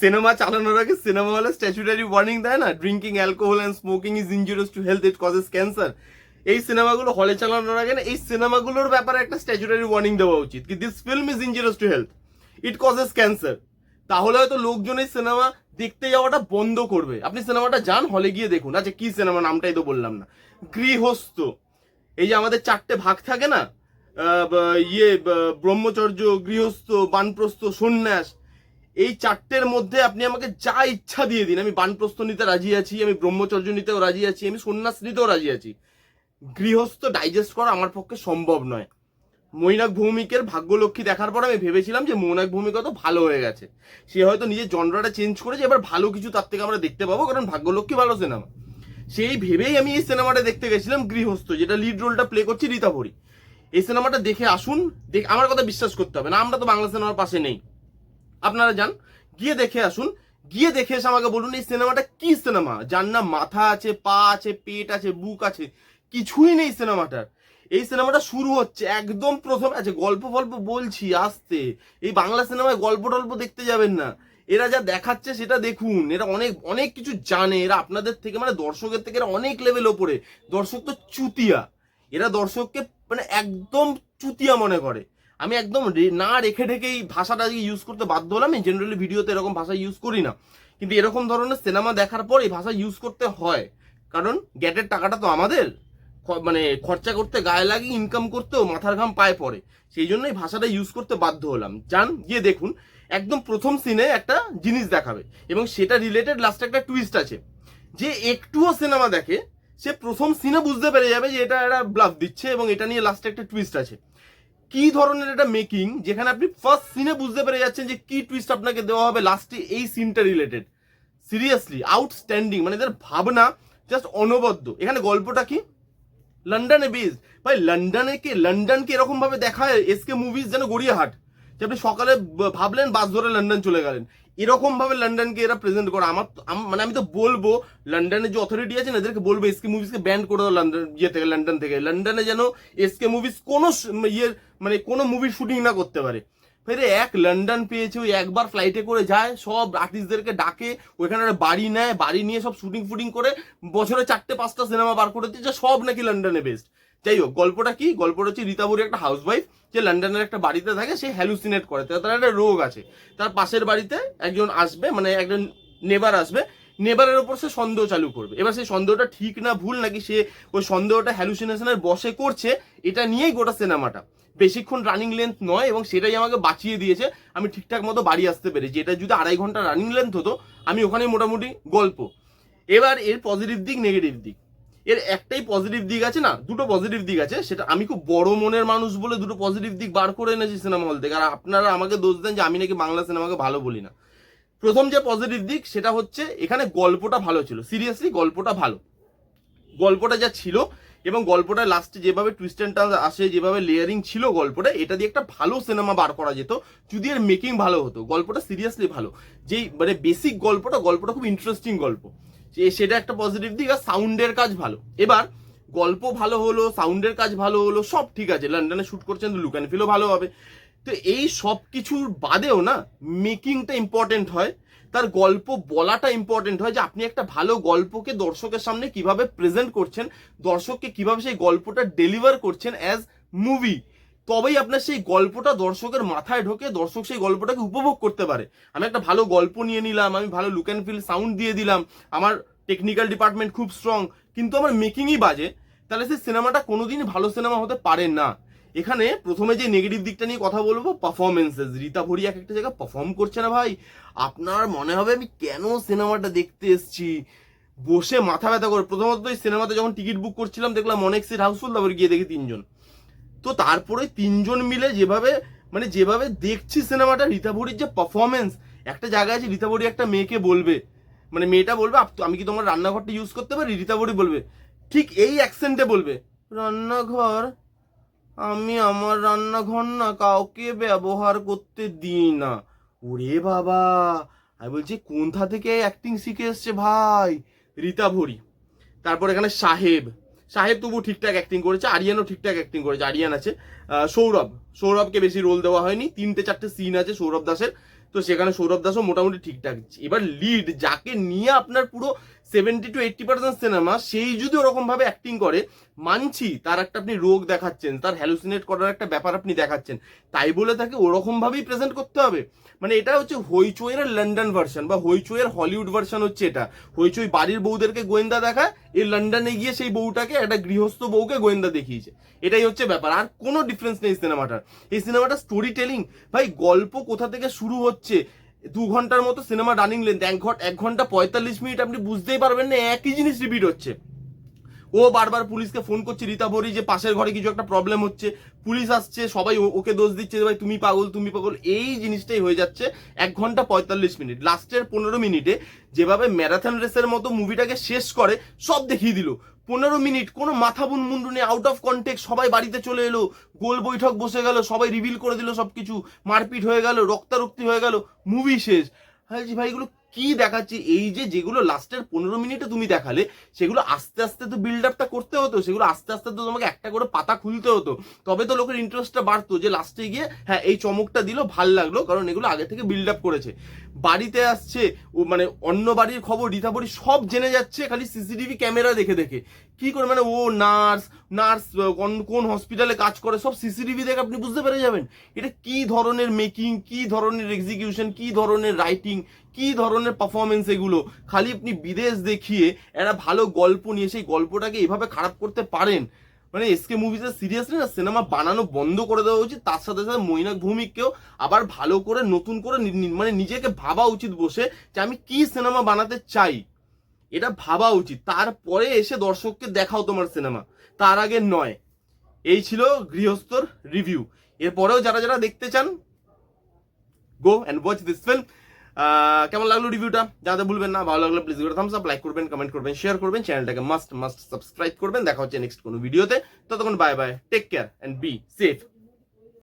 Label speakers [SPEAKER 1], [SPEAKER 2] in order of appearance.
[SPEAKER 1] Cinema চালানোর আগে cinema হলে স্ট্যাচুটারি ওয়ার্নিং দেয় না? Drinking alcohol and smoking is injurious to health it causes cancer এই সিনেমাগুলো হলে চালানোর আগে না, এই সিনেমাগুলোর ব্যাপারে একটা স্ট্যাচুটারি ওয়ার্নিং দেওয়া উচিত কি this film is injurious to health it causes cancer তাহলে হয়তো লোকজন এই সিনেমা দেখতে যাওয়াটা বন্ধ করবে। আপনি সিনেমাটা যান হলে গিয়ে দেখুন। আচ্ছা কি সিনেমা? নামটাই তো বললাম না। গৃহস্থ। এই যে আমাদের চারটে ভাগ থাকে না? ইয়ে ব্রহ্মচর্য, গৃহস্থ, বানপ্রস্থ, সন্ন্যাস এই চারটের মধ্যে আপনি আমাকে যা ইচ্ছা দিয়ে দিন। আমি বানপ্রস্থ নিতে রাজি আছি, আমি ব্রহ্মচর্য নিতেও রাজি আছি, আমি সন্ন্যাস নিতেও রাজি আছি। গৃহস্থ ডাইজেস্ট করা আমার পক্ষে সম্ভব নয়। মৈনাক ভৌমিকের ভাগ্যলক্ষ্মী দেখার পর আমি ভেবেছিলাম যে মৈনাক ভৌমিক তো ভালো হয়ে গেছে। সে হয়তো নিজের জনরাটা চেঞ্জ করেছে এবার ভালো কিছু তার থেকে আমরা দেখতে পাবো, কারণ ভাগ্যলক্ষ্মী ভালো সিনেমা সেই ভেবেই আমি এই সিনেমাটা দেখতে গেছিলাম গৃহস্থ, যেটা লিড রোলটা প্লে করছে রীতা ভরি এই সিনেমাটা দেখে আসুন, দেখ আমার কথা বিশ্বাস করতে হবে না, আমরা তো বাংলা সিনেমার পাশে নেই। আপনারা যান, গিয়ে দেখে আসুন। গিয়ে দেখে এসে আমাকে বলুন, এই সিনেমাটা কি সিনেমা? যার না মাথা আছে, পা আছে, পেট আছে, বুক আছে, কিছুই নেই সিনেমাটার। এই সিনেমাটা শুরু হচ্ছে একদম প্রথম আছে গল্প ফল্প বলছি, আসতে। এই বাংলা সিনেমায় গল্প টল্প দেখতে যাবেন না। এরা যা দেখাচ্ছে সেটা দেখুন। এরা অনেক অনেক কিছু জানে। এরা আপনাদের থেকে মানে দর্শকের থেকে এরা অনেক লেভেল ওপরে। দর্শক তো চুতিয়া। এরা দর্শককে মানে একদম চুতিয়া মনে করে। আমি একদম না রেখে ঢেকেই ভাষাটা ইউজ করতে বাধ্য হলাম। আমি জেনারেলি ভিডিওতে এরকম ভাষা ইউজ করি না। কিন্তু এরকম ধরনের সিনেমা দেখার পর এই ভাষা ইউজ করতে হয়। কারণ গ্যাটের টাকাটা তো আমাদের। মানে খরচা করতে গায়ে লাগিয়ে ইনকাম করতেও মাথার ঘাম পায়ে পড়ে। সেই জন্যই ভাষাটা ইউজ করতে বাধ্য হলাম। যান, গিয়ে দেখুন। একদম প্রথম সিনে একটা জিনিস দেখাবে। এবং সেটা রিলেটেড লাস্টে একটা টুইস্ট আছে। যে একটুও সিনেমা দেখে, সে প্রথম সিনে বুঝতে পেরে যাবে যে এটা একটা ব্লাফ দিচ্ছে এবং এটা নিয়ে লাস্টে একটা টুইস্ট আছে। কি ধরনের এটা মেকিং যেখানে আপনি ফার্স্ট সিনে বুঝতে পেরে যাচ্ছেন যে কি টুইস্ট আপনাকে দেওয়া হবে লাস্টে এই সিনটা রিলেটেড সিরিয়াসলি আউটস্ট্যান্ডিং মানে এদের ভাবনা জাস্ট অনবদ্য। এখানে গল্পটা কি? লন্ডনে বেসড ভাই লন্ডনে কে লন্ডনকে এরকম ভাবে দেখায় এসকে মুভিজ যেন গড়িয়াহাট। যে আপনি সকালে ভাবলেন বাস ধরে লন্ডন চলে গেলেন। এরকম ভাবে লন্ডনকে এরা প্রেজেন্ট করে। আমার মানে আমি তো বলব লন্ডনের যে অথরিটি আছে না, এদেরকে বলব এসকে মুভিজকে ব্যান করে দাও লন্ডন ইয়ে থেকে, লন্ডন থেকে। লন্ডনে যেন এসকে মুভিজ কোনো ইয়ে মানে কোনো মুভির শুটিং না করতে পারে। ফেরে এক লন্ডন পেয়েছে, ওই একবার ফ্লাইটে করে যায়, সব আর্টিস্টদেরকে ডাকে, ওইখানে একটা বাড়ি নেয়, বাড়ি নিয়ে সব শুটিং ফুটিং করে বছরে চারটে, পাঁচটা সিনেমা বার করে দিচ্ছে সব নাকি লন্ডনে বেস্ট যাই হোক গল্পটা কি? গল্পটা হচ্ছে রীতাবরী একটা হাউসওয়াইফ যে লন্ডনের একটা বাড়িতে থাকে, সে হ্যালুসিনেট করে। তার তার একটা রোগ আছে। তার পাশের বাড়িতে একজন আসবে মানে একজন নেবার আসবে নেবারের ওপর সে সন্দেহ চালু করবে। এবার সেই সন্দেহটা ঠিক না, ভুল নাকি সে ওই সন্দেহটা হ্যালুসিনেশনের বসে করছে, এটা নিয়েই গোটা সিনেমাটা বেশিক্ষণ রানিং লেন্থ নয় এবং সেটাই আমাকে বাঁচিয়ে দিয়েছে। আমি ঠিকঠাক মতো বাড়ি আসতে পেরেছি। এটা যদি আড়াই ঘণ্টা রানিং লেন্থ হতো, আমি ওখানে মোটামুটি গল্প। এবার এর পজিটিভ দিক নেগেটিভ দিক। এর একটাই পজিটিভ দিক আছে না, দুটো পজিটিভ দিক আছে। সেটা আমি খুব বড় মনের মানুষ বলে দুটো পজিটিভ দিক বার করে এনেছি সিনেমা হল থেকে। আর আপনারা আমাকে দোষ দেন যে আমি নাকি বাংলা সিনেমাকে ভালো বলি না। প্রথম যে পজিটিভ দিক, সেটা হচ্ছে এখানে গল্পটা ভালো ছিল। সিরিয়াসলি গল্পটা ভালো। গল্পটা যা ছিল এবং গল্পটা লাস্টে যেভাবে টুইস্ট অ্যান্ড টার্ন আসে, যেভাবে লেয়ারিং ছিল গল্পটা, এটা দিয়ে একটা ভালো সিনেমা বার করা যেত, যদি এর মেকিং ভালো হতো। গল্পটা সিরিয়াসলি ভালো। যেই মানে বেসিক গল্পটা গল্পটা খুব ইন্টারেস্টিং গল্প। যে সেটা একটা পজিটিভ দিক আর সাউন্ডের কাজ ভালো। এবার, গল্প ভালো হলো সাউন্ডের কাজ ভালো হলো, সব ঠিক আছে। লন্ডনে শুট করছেন লুক অ্যান্ড ফিলও ভালো হবে। তো এই সব কিছুর বাদেও না মেকিংটা ইম্পর্টেন্ট হয়, তার গল্প বলাটা ইম্পর্টেন্ট হয় যে আপনি একটা ভালো গল্পকে দর্শকের সামনে কীভাবে প্রেজেন্ট করছেন, দর্শককে কীভাবে সেই গল্পটা ডেলিভার করছেন অ্যাজ মুভি তবেই আপনার সেই গল্পটা দর্শকের মাথায় ঢোকে, দর্শক সেই গল্পটাকে উপভোগ করতে পারে। আমি একটা ভালো গল্প নিয়ে নিলাম, আমি ভালো লুক অ্যান্ড ফিল সাউন্ড দিয়ে দিলাম, আমার টেকনিক্যাল ডিপার্টমেন্ট খুব স্ট্রং কিন্তু আমার মেকিংই বাজে, তাহলে সেই সিনেমাটা কোনোদিনই ভালো সিনেমা হতে পারে না। এখানে প্রথমে যে নেগেটিভ দিকটা নিয়ে কথা বলব পারফরমেন্সেস রীতা ভরি এক একটা জায়গায় পারফর্ম করছে না ভাই। আপনার মনে হবে আমি কেন সিনেমাটা দেখতে এসেছি? বসে মাথা ব্যথা করে। প্রথমত সিনেমাতে যখন টিকিট বুক করছিলাম, দেখলাম অনেক সিট হাউসফুল তারপর গিয়ে দেখি তিনজন। তো তারপরে তিনজন মিলে যেভাবে মানে যেভাবে দেখছি সিনেমাটা, রীতা ভরির যে পারফরমেন্স একটা জায়গায় আছে রীতা ভরি একটা মেয়েকে বলবে মানে মেয়েটা বলবে আমি কি তোমার রান্নাঘরটা ইউজ করতে পারি? রীতা ভরি বলবে, ঠিক এই অ্যাকসেন্টে বলবে, রান্নাঘর, আমি আমার রান্নাঘর না কাউকে ব্যবহার করতে দিই না। ওরে বাবা! আমি বলছি, কোনথা থেকে অ্যাক্টিং শিখে এসছে ভাই? রীতা ভরি তারপর এখানে সাহেব সাহেব তবু ঠিকঠাক অ্যাক্টিং করেছে, আরিয়ানও ঠিকঠাক অ্যাক্টিং করেছে, আরিয়ান আছে সৌরভ। সৌরভকে বেশি রোল দেওয়া হয়নি, তিনটে চারটে সিন আছে সৌরভ দাসের। তো সেখানে সৌরভ দাসও মোটামুটি ঠিকঠাক। এবার লিড যাকে নিয়ে আপনার পুরো seventy two eighty percent cinema সেই যদি ওরকম ভাবে অ্যাক্টিং করে, মানছি তার একটা আপনি রোগ দেখাচ্ছেন, তার হ্যালুসিনেট করার একটা ব্যাপার আপনি দেখাচ্ছেন, তাই বলে তাকে ওরকম ভাবেই প্রেজেন্ট করতে হবে। মানে এটা হচ্ছে হইচইয়ের লন্ডন ভার্সন বা হইচইয়ের হলিউড ভার্সন হচ্ছে এটা। হইচই বাড়ির বউদেরকে গোয়েন্দা দেখায়, এই লন্ডনে গিয়ে সেই বউটাকে, একটা গৃহস্থ বউকে গোয়েন্দা দেখিয়েছে। এটাই হচ্ছে ব্যাপার, আর কোনো ডিফারেন্স নেই সিনেমাটার এই সিনেমাটা স্টোরি টেলিং ভাই, গল্প কোথা থেকে শুরু হচ্ছে? দু ঘণ্টার মতো সিনেমা রানিং লেন্থ এক ঘণ্টা এক ঘণ্টা পঁয়তাল্লিশ মিনিট আপনি বুঝতেই পারবেন না, একই জিনিস রিপিট হচ্ছে। ও বারবার পুলিশকে ফোন করছে, রীতা ভরি যে পাশের ঘরে কিছু একটা প্রবলেম হচ্ছে, পুলিশ আসছে, সবাই ওকে দোষ দিচ্ছে ভাই তুমি পাগল তুমি পাগল, এই জিনিসটাই হয়ে যাচ্ছে এক ঘণ্টা পঁয়তাল্লিশ মিনিট। লাস্টের পনেরো মিনিটে যেভাবে ম্যারাথন রেসের মতো মুভিটাকে শেষ করে, সব দেখিয়ে দিল। পনেরো মিনিট কোনো মাথা বুন মুন্ডু নেই আউট অফ কন্টেক্ট সবাই বাড়িতে চলে এলো, গোল বৈঠক বসে গেল, সবাই রিভিল করে দিল সবকিছু, মারপিট হয়ে গেল, রক্তারক্তি হয়ে গেল মুভি শেষ। হ্যাঁ ভাই, এগুলো কি দেখাচ্ছি? এই যে যেগুলো লাস্টের পনেরো মিনিটে তুমি দেখালে, সেগুলো আস্তে আস্তে তো বিল্ড আপটা করতে হতো, সেগুলো আস্তে আস্তে তো তোমাকে একটা করে পাতা খুলতে হতো। তবে তো লোকের ইন্টারেস্টটা বাড়তো যে লাস্টে গিয়ে হ্যাঁ এই চমকটা দিল, ভালো লাগল, কারণ এগুলো আগে থেকে বিল্ড আপ করেছে। বাড়িতে আসছে, ও মানে অন্য বাড়ির খবর রীতাবরি সব জেনে যাচ্ছে, খালি সিসিটিভি ক্যামেরা দেখে দেখে। কি করে? মানে ও নার্স নার্স কোন হসপিটালে কাজ করে, সব সিসিটিভি দেখে আপনি বুঝতে পেরে যাবেন। এটা কি ধরনের মেকিং কি ধরনের এক্সিকিউশন কি ধরনের রাইটিং কি ধরনের পারফরমেন্স এগুলো? খালি আপনি বিদেশ দেখিয়ে একটা ভালো গল্প নিয়ে সেই গল্পটাকে এভাবে খারাপ করতে পারেন? মানে এসকে মুভিজের সিরিয়াসলি না সিনেমা বানানো বন্ধ করে দেওয়া উচিত? তার সাথে সাথে মৈনাক ভৌমিককেও আবার ভালো করে, নতুন করে মানে নিজেকে ভাবা উচিত বসে যে আমি কি সিনেমা বানাতে চাই? এটা ভাবা উচিত। তারপরে এসে দর্শককে দেখাও তোমার সিনেমা তার আগে নয়। এই ছিল গৃহস্থর রিভিউ এরপরেও যারা যারা দেখতে চান go and watch this film কেমন লাগল রিভিউটা যাতে ভুলবেন না, ভালো লাগলে প্লিজ থামস আপ লাইক করবেন কমেন্ট করবেন শেয়ার করবেন চ্যানেলটাকে মাস্ট মাস্ট সাবস্ক্রাইব করবেন, দেখা হচ্ছে নেক্সট কোনো ভিডিওতে ততক্ষণ bye bye take care and be safe